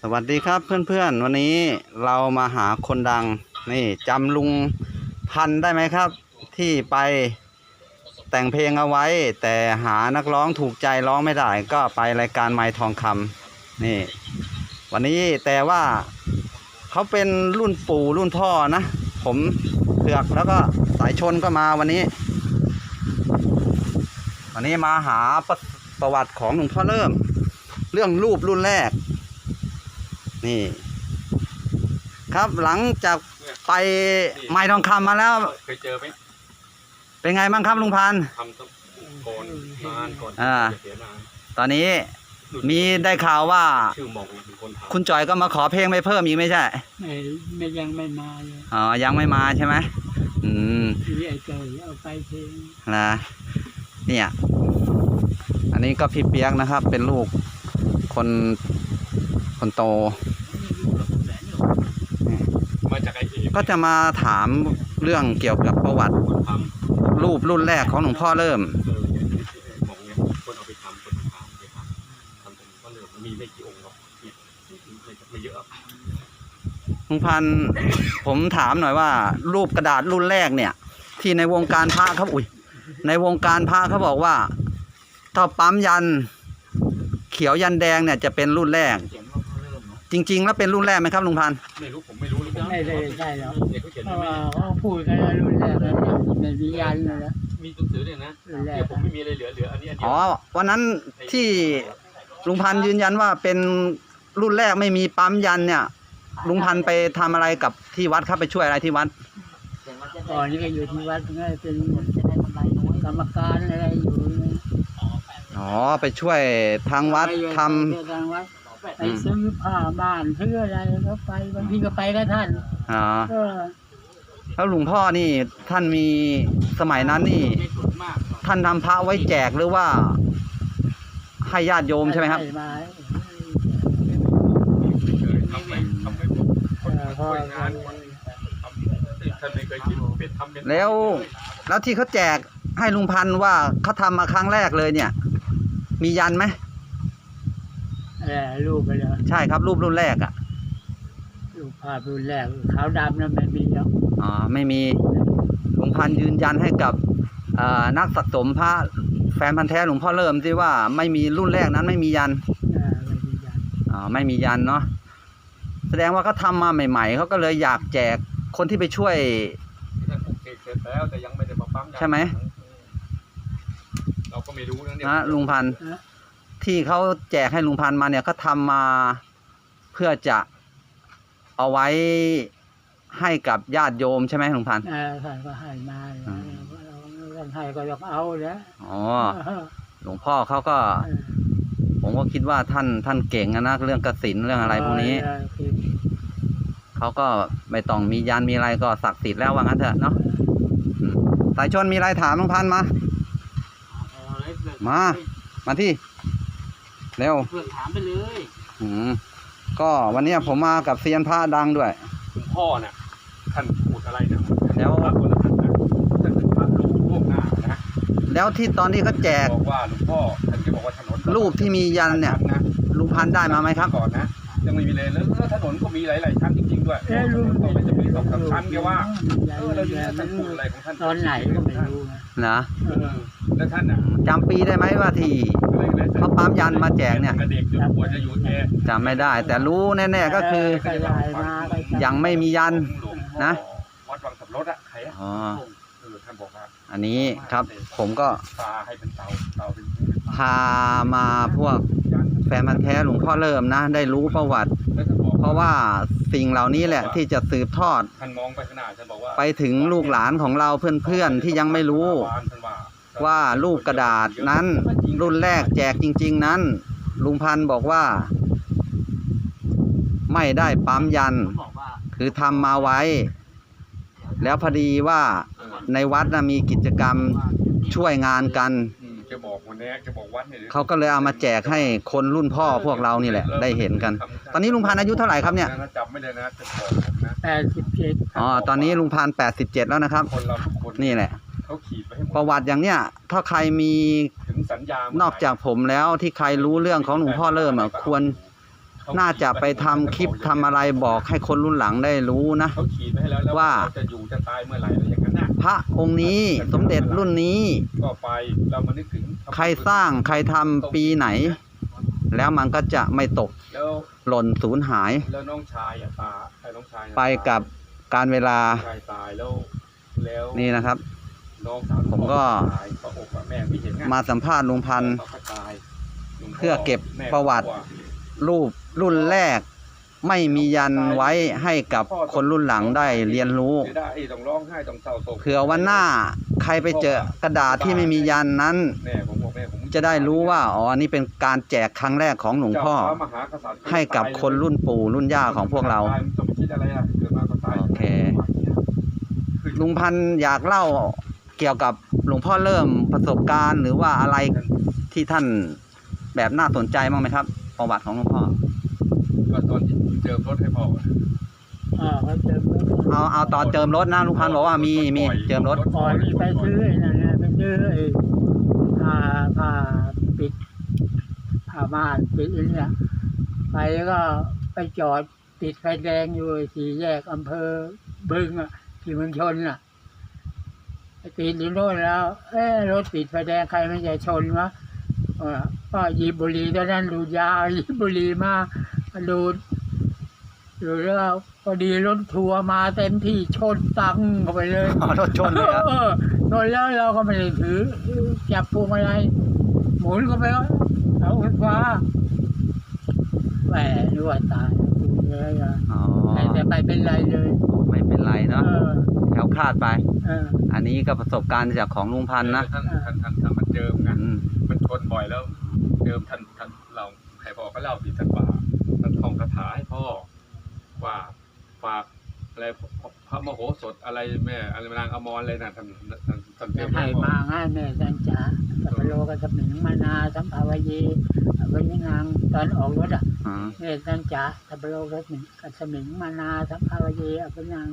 สวัสดีครับเพื่อนๆ วันนี้เรามาหาคนดังนี่จำลุงพันได้ไหมครับ ที่ไปแต่งเพลงเอาไว้ แต่หานักร้องถูกใจร้องไม่ได้ ก็ไปรายการไม้ทองคำนี่ วันนี้แต่ว่าเขาเป็นรุ่นปู่รุ่นพ่อนะ ผมเผือกแล้วก็สายชนก็มาวันนี้ วันนี้มาหาประประวัติของหลวงพ่อเริ่ม เรื่องรูปรุ่นแรก นี่ ครับหลังจากไปไม้ทองคำมาแล้ว เคยเจอไหมเป็นไงบ้างครับลุงพันธุ์ทำต้องก่อนนานก่อนอ่าเสียนานตอนนี้มีได้ข่าวว่าชื่อหมองเป็นคนทำคุณจอยก็มาขอเพลงไปเพิ่มอีกไม่ใช่ไม่ไม่ยังไม่มาเลยอ๋อยังไม่มาใช่ไหมอืมที่ไอ้เจยเอาไปเพลงนะเนี่ย อันนี้ก็พี่เปียกนะครับ เป็นลูก คนคนโต มาจากไอเอก็จะมาถามเรื่องเกี่ยวกับประวัติคนทำรูปรุ่นแรกของหลวงพ่อเริ่ม เออหมองเนี่ยคนเอาไปทำคนทำไปทำทำผมก็เลยมีไม่กี่องค์หรอกเนี่ยไม่ไม่เยอะ ลุงพันธุ์ผมถามหน่อยว่า รูปกระดาษรุ่นแรกเนี่ย ที่ในวงการพระครับอุ้ยในวงการพระเขาบอกว่า ถ้าปั๊มยัน เขียวยันแดงเนี่ยจะเป็นรุ่นแรก เขียนว่าเขาเริ่มเนาะจริง ๆ แล้วเป็นรุ่นแรกไหมครับลุงพันธุ์ไม่รู้ผมไม่รู้เลยผมไม่ได้ใช่หรอกเด็กเขาเขียนเพไว้ราะไม่ว่าเขาพูดกันว่ารุ่นแรกแล้วในวิญญาณนั่นแหละมีหนังสือเนี่ยนะรุ่นแรเนี่กยผมไม่มีอะไรเหลือเหลืออันนี้อันเดียอ๋วอวันนั้นที่ลุงพันธุ์ยืนยันว่าเป็นรุ่นแรกไม่มีปั๊มยันเนี่ย ลุงพันธุ์ไปทำอะไรกับที่วัดครับไปช่วยอะไรที่วัด ก่อนนี้ก็อยู่ที่วัดก็เป็นกรรมการอะไรอยู่นะ อ๋อไปช่วยทางวัดทำ ไปทางวัดไปซื้อผ้าบ้านซื้ออะไรก็ไปบางทีก็ไปกับท่านอ๋อก็แล้วหลวงพ่อนี่ท่านมีสมัยนั้นนี่ไม่สวยมากหรอกท่านทำพระไว้แจกหรือว่า ให้ญาติโยมใช่ไหมครับมาเคยทำไปทำไปหมดคนเออพ่อช่วยงานคนทำท่านไม่เคยคิดเป็นทำเป็นแล้วแล้วที่เขาแจกให้ลุงพันธุ์ว่าเขาทำมาครั้งแรกเลยเนี่ย มียันไหมเออรูปไปเลยใช่ครับรูปรุ่นแรกอะ รูปภาพรุ่นแรกขาวดำนั่นไม่มีแล้วอ๋อไม่มีลุงพันธุ์ยืนยันให้กับเอ่อนักสะสมพระแฟนพันธ์แท้หลวงพ่อเริ่มที่ว่าไม่มีรุ่นแรกนั้นไม่มียันเออไม่มียันอ๋อไม่มียันเนาะแสดงว่าเขาทำมาใหม่ๆเขาก็เลยอยากแจกคนที่ไปช่วยท่านปลูกเสกเสร็จแล้วแต่ยังไม่ได้มาปั๊มยาใช่ไหม เราก็ไม่รู้นะเนี่ยนะลุงพันธุ์นะที่เขาแจกให้ลุงพันธุ์มาเนี่ยเขาทำมาเพื่อจะเอาไว้ให้กับญาติโยมใช่ไหมลุงพันธุ์เออท่านก็ให้มาอืมเราท่านให้ก็ต้องเอาแล้วอ๋อหลวงพ่อเขาก็เออผมก็คิดว่าท่านท่านเก่งอะนะเรื่องกสินเรื่องอะไรพวกนี้เออคือเขาก็ไม่ต้องมียันมีอะไรก็ศักดิ์สิทธิ์แล้วว่างั้นเถอะเนาะอืมสายชนมีอะไรถามลุงพันธุ์มา มา มาที่ เร็วเพื่อนถามไปเลยอืมก็วันเนี้ยผมมากับเซียนพระดังด้วย หลวงพ่อน่ะท่านพูดอะไรนะแล้ว พระคนละท่านนะท่านเป็นพระรูปล่วงหน้านะแล้วที่ตอนที่เขาแจกบอกว่าหลวงพ่อท่านก็บอกว่าถนนรูปที่มียันเนี่ยนะลุงพันธุ์ได้มาไหมครับ ก่อนนะยังไม่มีเลยแล้วแล้วถนนก็มีหลายๆชั้นจริงๆด้วยเอ๊ะรู้ก็มันจะมีสองสามชั้นแกว่าเอเอออแล้วแล้วทีนี้ท่านมันพูดอะไรของท่านตอนไหนก็ไม่รู้นะนะเออ แล้วท่านอะจำปีได้ไหมว่าที่เขาปั๊มยันมาแจกเนี่ยเด็กจนกว่าจะอยู่แอร์จำไม่ได้ แต่รู้แน่ๆก็คือใส่ลายมาก็จำยังไม่มียันนะวัดวังสับรถอะใครอะอ๋อเออท่านบอกว่าอันนี้ครับผมก็ตาให้เป็นเตาเตาเป็นพามาพวกยันแฟนพันธ์แท้หลวงพ่อเริ่มนะ ได้รู้ประวัติแล้วท่านบอกเพราะว่าสิ่งเหล่านี้แหละที่จะสืบทอดท่านมองไปข้างหน้าท่านบอกว่าไปถึงลูกหลานของเราเพื่อนๆที่ยังไม่รู้ ว่ารูปกระดาษนั้นรุ่นแรกแจกจริง ๆ นั้น ลุงพันธ์บอกว่า ไม่ได้ปั๊มยัน คือทำมาไว้ แล้วพอดีว่าในวัดนะมีกิจกรรมช่วยงานกันอืมจะบอกวันนี้จะบอกวัดเนี่ยเขาก็เลยเอามาแจกให้คนรุ่นพ่อพวกเรานี่แหละ ได้เห็นกัน ตอนนี้ลุงพันธ์อายุเท่าไหร่ครับเนี่ยจำไม่ได้นะจะบอกผมนะแปดสิบเจ็ดอ๋อตอนนี้ลุงพันแปดสิบเจ็ดแล้วนะครับคนเราทุกคนนี่แหละ เขาขีดไว้ให้หมดประวัติอย่างเนี้ยถ้าใครมีถึงสัญญานอกจากผมแล้วที่ใครรู้เรื่องของหลวงพ่อเริ่มอะควรน่าจะไปทำคลิปทำอะไรบอกให้คนรุ่นหลังได้รู้นะ เขาขีดไว้ให้แล้วแล้วว่าเรจะอยู่จะตายเมื่อไหร่อะไรอย่างนั้นน่ะพระองค์นี้สมเด็จรุ่นนี้ ก็ไปเรามานึกถึงใครสร้างใครทำปีไหน แล้วมันก็จะไม่ตกแล้วหล่นสูญหายแล้วน้องชายอะตาไอ้น้องชายน่ะไปกับการเวลาชายตายแล้วแล้วนี่นะครับน้องสาว ผมก็ตายก็อกกับแม่ไม่เห็นไงมาสัมภาษณ์ลุงพันธ์เขาก็ตายลุงพ่เพื่อเก็บแม่ประวัติรูปรุ่นแรก ไม่มียันไว้ให้กับคนรุ่นหลังได้เรียนรู้เสียดายต้องร้องไห้ต้องเศร้าโศกเผื่อวันหน้าใครไปเจอกระดาษที่ไม่มียันนั้นแม่ผมบอกแม่ผมจะได้รู้ว่าอ๋ออันนี่เป็นการแจกครั้งแรกของหลวงพ่อเจ้าพระมหากษัตริย์ให้กับคนรุ่นปู่รุ่นย่าของพวกเราตยจะไปคิดอะไรอะเกิดมาก็ตายโอเคลุงพันธ์อยากเล่า เกี่ยวกับหลวงพ่อเริ่มประสบการณ์ หรือว่าอะไรที่ท่านแบบน่าสนใจบ้างไหมครับ ประวัติของหลวงพ่อก็ตอนที่เจอรถให้พ่ออะอ่าเขาเจอเมื่อเอาเอาตอนเจิมรถนะลุงพันธ์บอกว่ามีมีเจิมรถก่อนที่ไปซื้อไอ้นั่นนะไปซื้อไอ้ผ้าผ้าปิดผ้าม่านปิดอันเนี่ยไปก็ไปจอดติดไฟแดงอยู่สี่แยกอำเภอบึงอะที่เมืองชนอะไป ติดอยู่โน่นแล้ว เอ้รถติดไฟแดงใครไม่จะชนวะเออก็หยีบบุหรี่ตอนนั้นดูดยาวหยีบบุหรี่มาดูดดูแล้วพอดีรถทัวร์มาเต็มที่ชนตังเข้าไปเลยอ๋อรถชนเลยครับออชนแล้วเราก็ไม่ได้ถือจับพวงมาลัยหมุนเข้าไปแล้วเสาไฟฟ้าแหมนึกว่าตายเลยอะอ๋อแต่ไปเป็นไรเลย ไม่เป็นไร เอ เนาะ อ แถวคลาดไป เอออันนี้ก็ประสบการณ์จากของลุงพันธ์นะท่านท่านท่านท่านมันเจิมไงอืมมันชนบ่อยแล้ว เจิมท่านท่านเราใครบอกก็เล่าสิท่านว่าท่านท่องคาถาให้พ่อว่าฝากอะไรพระมโหสถอะไรแม่อะไรนางอมรเลยนะท่านท่านท่านเจิมให้ให้พ่อมาง่ายแม่สันจ๋าสัพพโลกับสมิงมานาสัมภาวเยวิญญาณตอนออกรถอะอ๋อแม่สันจ๋าสัพพโลกับสมิงกับสมิงมานาสัมภาวเยอภิญัง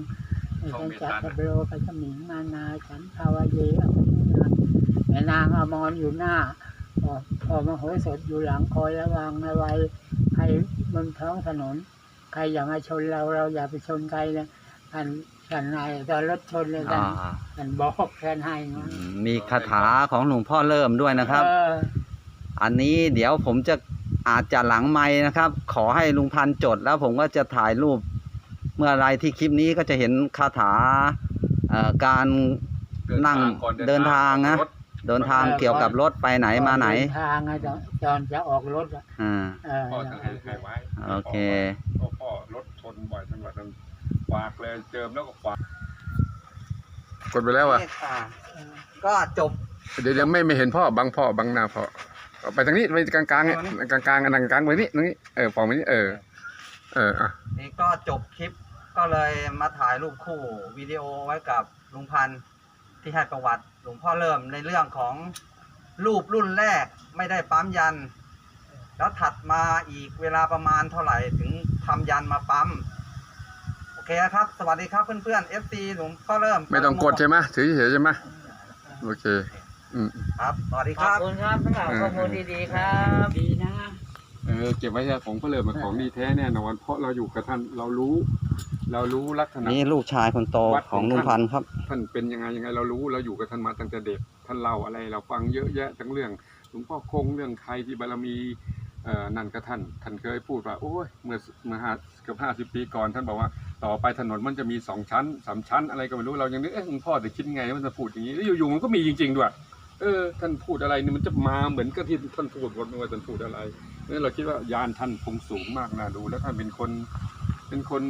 แม่สันจ๋าสัพพโลกับสมิงมานาสัมภาวเยอภิญังแม่นางอมรอยู่หน้าพอพอมโหสถอยู่หลังคอยระวังเอาไว้ใครบนท้องถนน ใครอย่ามาชนเราเราอย่าไปชนใครนะท่านท่านนายตอนรถชนเลยท่านอ่าท่านบอกท่านให้มาอืมมีคาถาของหลวงพ่อเริ่มด้วยนะครับเอออันนี้เดี๋ยวผมจะอาจจะหลังไม้นะครับ ขอให้ลุงพันธุ์จดแล้วผมก็จะถ่ายรูปเมื่อไรที่คลิปนี้ก็จะเห็นคาถาเอ่อการนั่งก่อเดินทางนะรถเดินทางเกี่ยวกับรถไปไหนมาไหน เดิทางอะตอนตอนจะออกรถอะอ่า เออพ่อท่านให้ให้ไว้โอเค พ่อพ่อรถชนบ่อยจังหวัดนั้นฝากเลยเจิมแล้วก็ฝากกดไปแล้วอะก็จบเดี๋ยวยังไม่ไม่เห็นพ่อบังพ่อบังหน้าพ่อเอาไปทางนี้ไปกลางกลางๆเนี่ยกลางกลางๆอันนั้นกลางๆไปนี่ตรงนี้เออฟองไปนี่เออเอออะนี่ก็จบคลิป ก็เลยมาถ่ายรูปคู่วิดีโอไว้กับลุงพันธ์ที่ให้ประวัติหลวงพ่อเริ่มในเรื่องของรูปรุ่นแรกไม่ได้ปั๊มยัน แล้วถัดมาอีกเวลาประมาณเท่าไหร่ถึงทำยันมาปั๊มโอเคครับ สวัสดีครับเพื่อนๆ FC หลวงพ่อเริ่ม ไม่ต้องกดใช่ไหมถือเฉยๆใช่ไหมโอเคอืมครับสวัสดีขคอบรับ คุณครับสำหรับข้อมูลดีๆครับดีนะ เออเก็บไว้ใช่ของก็เลยมันของดีแท้แน่นอนเพราะเราอยู่กับท่านเรารู้ เรารู้ลักษณะ นี่ลูกชายคนโตวัดของลุงพันธ์ครับ ท่านเป็นยังไงยังไงเรารู้เราอยู่กับท่านมาตั้งแต่เด็ก ท่านเล่าอะไรเราฟังเยอะแยะทั้งเรื่องหลวงพ่อคงเรื่องใครที่บารมีเอ่อนั่นก็ท่าน ท่านเคยพูดว่าโอ้ยเมื่อเมื่อห้าเกือบห้าสิบปีก่อน ท่านบอกว่าต่อไปถนนมันจะมีสองชั้นสามชั้น อะไรก็ไม่รู้เรายังนึกเอ๊ะหลวงพ่อจะคิดไงมันจะพูดอย่างนี้แล้วอยู่ๆมันก็มีจริง ๆ ด้วย เออ ท่านพูดอะไรนี่มันจะมาเหมือนกับที่ท่านพูดหมดไม่ว่าท่านพูดอะไรนั่นเราคิดว่ายานท่านคงสูงมากนะดู แล้วท่านเป็นคนเป็นคน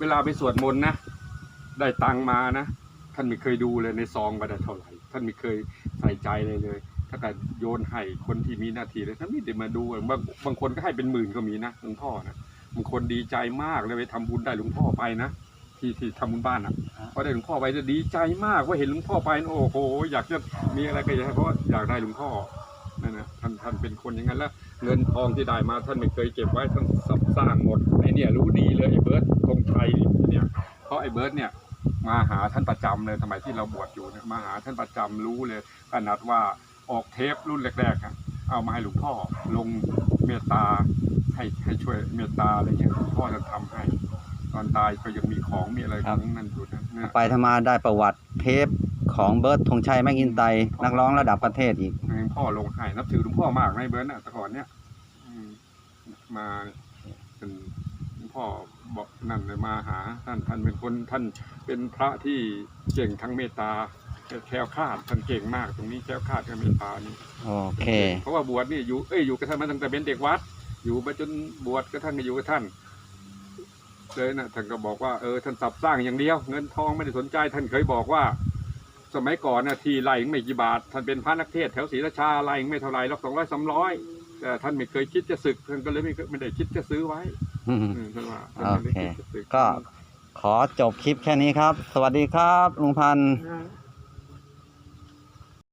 เวลาไปสวดมนต์นะ ได้ตังค์มานะ ท่านไม่เคยดูเลยในซองว่าได้เท่าไหร่ ท่านไม่เคยใส่ใจเลยเลย ถ้าเกิดโยนให้คนที่มีหน้าที่เลยท่านไม่ได้มาดูบางบางคนก็ให้เป็นหมื่นก็มีนะหลวงพ่อนะบางคนดีใจมากเลยไปทำบุญได้หลวงพ่อไปนะที่ที่ทำบุญบ้านอะพอได้หลวงพ่อไปจะดีใจมากว่าเห็นหลวงพ่อไปนะโอ้โห อยากจะมีอะไรก็อยากให้เพราะว่าอยากได้หลวงพ่อนั่นนะท่านท่านเป็นคนอย่างนั้นแล้ว เงินทองที่ได้มาท่านไม่เคยเก็บไว้ท่านสับสร้างหมดไอ้ เนี่ยรู้ดีเลยไอ้เบิร์ตธงชัยเนี่ยเพราะไอ้เบิร์ตเนี่ยมาหาท่านประจำเลยสมัยที่เราบวชอยู่เนี่ยมาหาท่านประจำรู้เลยขนาดว่าออกเทปรุ่นแรกๆอะเอามาให้หลวงพ่อลงเมตตาให้ให้ช่วยเมตตาอะไรเงี้ยหลวงพ่อจะทำให้ ตอนตายก็ยังมีของมีอะไรครัขบองนั่นอยู่นะเนี่ยไปทำมาได้ประวัติเทปของเบิร์ดธงชัยแมกอินไตร์นักร้องระดับประเทศอีกหลวงพ่อลงให้นับถือหลวงพ่อมากในเบิร์นน่ะแต่ก่อนเนี้ยอืมมาเป็นหลวง พ่อบอกนั่นเลยมาหา ท่านท่านเป็นคนท่านเป็นพระที่เก่งทั้งเมตตาแคล้วคลาดท่านเก่งมากตรงนี้แคล้วคลาดกับเมตตานี่โอเค เพราะว่าบวชนี่อยู่เอ้ยอยู่กับท่านมาตั้งแต่เป็นเด็กวัด อยู่มาจนบวชก็ท่านก็อยู่กับท่านเลยนะท่านก็บอกว่าเออท่านสับสร้างอย่างเดียว เงินทองไม่ได้สนใจท่านเคยบอกว่า สมัยก่อนนะทีไร่ไม่กี่บาท ท่านเป็นพระนักเทศน์แถวศรีราชาไร่ไม่เท่าไรหรอกสองร้อยสามร้อยแต่ท่านไม่เคยคิดจะศึกท่านก็เลยไม่เคยไม่ได้คิดจะซื้อไว้ โอเค ก็ขอจบคลิปแค่นี้ครับ สวัสดีครับลุงพันธ์